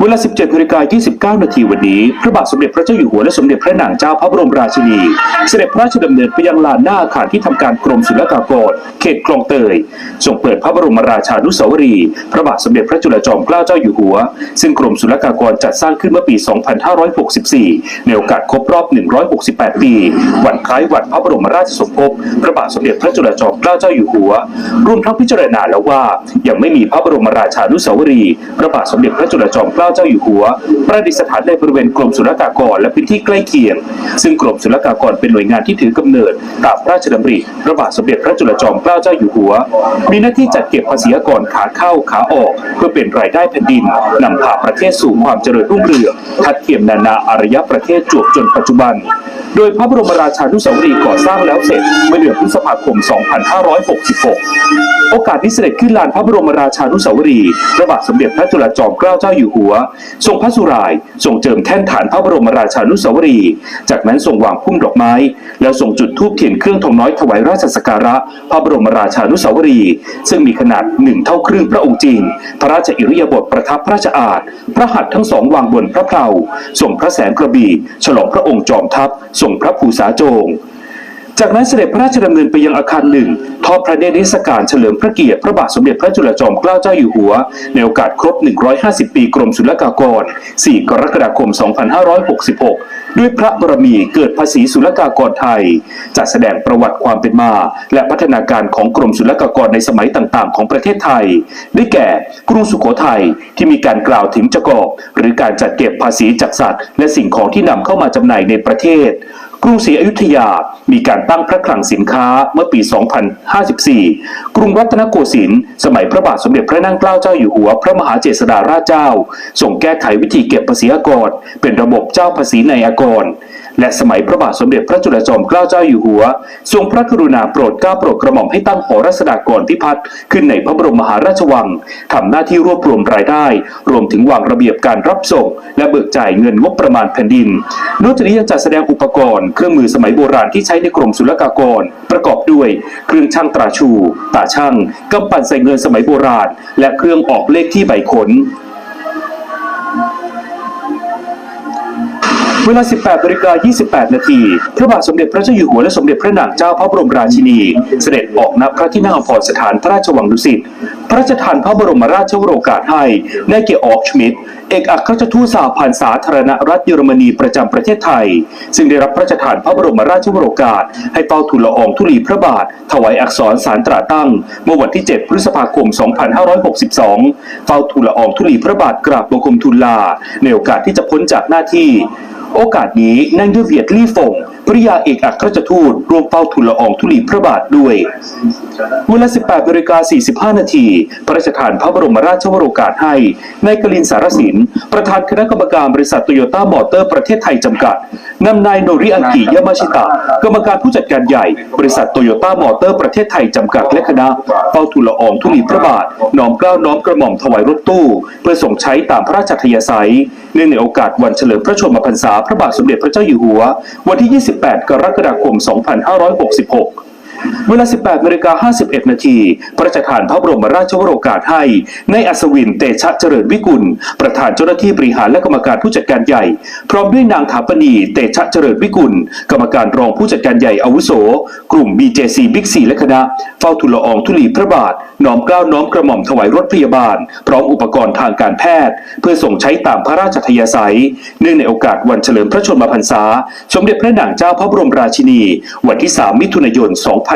เวลา 17นาฬิกา29 นาทีวันนี้ พระบาทสมเด็จพระเจ้าอยู่หัวและสมเด็จพระนางเจ้าพระบรมราชินี เสด็จพระราชดำเนินไปยังลานหน้าอาคารที่ทำการกรมศุลกากร เขตคลองเตยทรงเปิดพระบรมราชานุสาวรีย์พระบาทสมเด็จพระจุลจอมเกล้าเจ้าอยู่หัว ซึ่งกรมศุลกากรจัดสร้างขึ้นเมื่อปี 2564 ในโอกาสครบรอบ 168 ปี วันคล้ายวันพระบรมราชสมภพพระบาทสมเด็จพระจุลจอมเกล้าเจ้าอยู่หัว รวมทั้งพิจารณาแล้วว่า ยังไม่มีพระบรมราชานุสาวรีย์พระบาทสมเด็จพระจุลจอมกล้าเจ้าอยู่หัว ประดิษฐานในบริเวณกรมศุลกากรและพื้นที่ใกล้เคียง ซึ่งกรมศุลกากรเป็นหน่วยงานที่ถือกำเนิดตามพระราชดำริพระบาทสมเด็จพระจุลจอมเกล้าเจ้าอยู่หัว มีหน้าที่จัดเก็บภาษีอากรขาเข้าขาออก เพื่อเป็นรายได้แผ่นดินนำพาประเทศสู่ความเจริญรุ่งเรืองทัดเทียมนานาอารยประเทศจวบจนปัจจุบัน โดยพระบรมราชานุสาวรีย์ก่อสร้างแล้วเสร็จเมื่อเดือนพฤษภาคม 2566 โอกาสที่เสด็จขึ้นลานพระบรมราชานุสาวรีย์พระบาทสมเด็จพระจุลจอมเกล้าเจ้าอยู่หัว ทรงพระสุรายทรงเจิมแท่นฐานพระบรมราชานุสาวรีย์จากนั้นทรงวางพุ่มดอกไม้ แล้วทรงจุดธูปเทียนเครื่องทองน้อยถวายราชสักการะ พระบรมราชานุสาวรีย์ซึ่งมีขนาดหนึ่งเท่าครึ่งพระองค์จริง พระราชอิริยาบถประทับพระราชอาณพระหัตถ์ทั้งสองวางบนพระเพลาทรงพระแสงกระบี่ฉลองพระองค์จอมทัพส่งพระภูษาโจง จากนั้นเสด็จพระราชดำเนินไปยังอาคารหนึ่งทอดพระเนตรนิทรรศการเฉลิมพระเกียรติพระบาทสมเด็จพระจุลจอมเกล้าเจ้าอยู่หัว ในโอกาสครบ 150 ปีกรมศุลกากร 4 กรกฎาคม 2566 ด้วยพระบรมีเกิดภาษีศุลกากรไทย จัดแสดงประวัติความเป็นมา และพัฒนาการของกรมศุลกากรในสมัยต่างๆ ของประเทศไทย ได้แก่กรุงสุโขทัยที่มีการกล่าวถึงจกอบหรือการจัดเก็บภาษีจากสัตว์ และสิ่งของที่นำเข้ามาจำหน่ายในประเทศกรุงศรีอยุธยา มีการตั้งพระคลังสินค้าเมื่อปี 2054 กรุงรัตนโกสินทร์สมัยพระบาทสมเด็จพระนั่งเกล้าเจ้าอยู่หัว พระมหาเจษฎาราชเจ้าส่งแก้ไขวิธีเก็บภาษีอากร เป็นระบบเจ้าภาษีในอากร และสมัยพระบาทสมเด็จพระจุลจอมเกล้าเจ้าอยู่หัว ทรงพระกรุณาโปรดเกล้าโปรดกระหม่อมให้ตั้งหอรัศดากรพิพัฒน์ขึ้นในพระบรมมหาราชวังทำหน้าที่รวบรวมรายได้ รวมถึงวางระเบียบการรับส่ง และเบิกจ่ายเงินงบประมาณแผ่นดิน นอกจากนี้ยังจัดแสดงอุปกรณ์เครื่องมือสมัยโบราณที่ใช้ในกรมศุลกากร ประกอบด้วยเครื่องช่างตราชู ตาช่างกำปั่นใส่เงินสมัยโบราณ และเครื่องออกเลขที่ใบขน เวลา 18นาฬิกา28 นาที พระบาทสมเด็จพระเจ้าอยู่หัวและสมเด็จพระนางเจ้าพระบรมราชินี เสด็จออกณพระที่นั่งอภรสถานพระราชวังดุสิต พระราชทานพระบรมราชวโรกาสให้ในเกียออกชมิดเอกอัครราชทูตสหพันธ์สาธารณรัฐเยอรมนีประจำประเทศไทย ซึ่งได้รับพระราชทานพระบรมราชวโรกาส ให้เฝ้าทูลละอองธุลีพระบาท ถวายอักษรสารตราตั้ง เมื่อวันที่ 7 พฤษภาคม 2562 เฝ้าทูลละอองธุลีพระบาทกราบบังคมทูลลา ในโอกาสที่จะพ้นจากหน้าที่ โอกาสนี้นางเยเวียดลี่ฟง ภริยาเอกอัครราชทูตร่วมเฝ้าทูลละอองธุลีพระบาทด้วย เวลา 18นาฬิกา45 นาที พระราชทานพระบรมราชวโรกาสให้นายกลินสารสิน ประธานคณะกรรมการบริษัทโตโยต้ามอเตอร์ประเทศไทยจำกัดนำนายโนริอากิยามาชิตะ กรรมการผู้จัดการใหญ่ บริษัทโตโยต้ามอเตอร์ประเทศไทยจำกัดและคณะเฝ้าทูลละอองธุลีพระบาทน้อมเกล้าน้อมกระหม่อมถวายรถตู้ เพื่อส่งใช้ตามพระราชทยาศัยเนื่องในโอกาสวันเฉลิมพระชนมพรรษาพระบาทสมเด็จพระเจ้าอยู่หัว วันที่18 กรกฎาคม 2566 เวลา 18นาฬิกา51 นาที พระราชทานพระบรมราชวโรกาสให้ ในอัศวินเตชะเจริญวิกุล ประธานเจ้าหน้าที่บริหารและกรรมการผู้จัดการใหญ่ พร้อมด้วยนางถาปณีเตชะเจริญวิกุล กรรมการรองผู้จัดการใหญ่อาวุโส กลุ่ม BJC Big C และคณะ เฝ้าทูลลอองธุลีพระบาท น้อมเกล้าน้อมกระหม่อมถวายรถพยาบาล พร้อมอุปกรณ์ทางการแพทย์ เพื่อส่งใช้ตามพระราชทยาศัย เนื่องในโอกาสวันเฉลิมพระชนมพรรษา สมเด็จพระนางเจ้าพระบรมราชินี วันที่ 3 มิถุนายน 2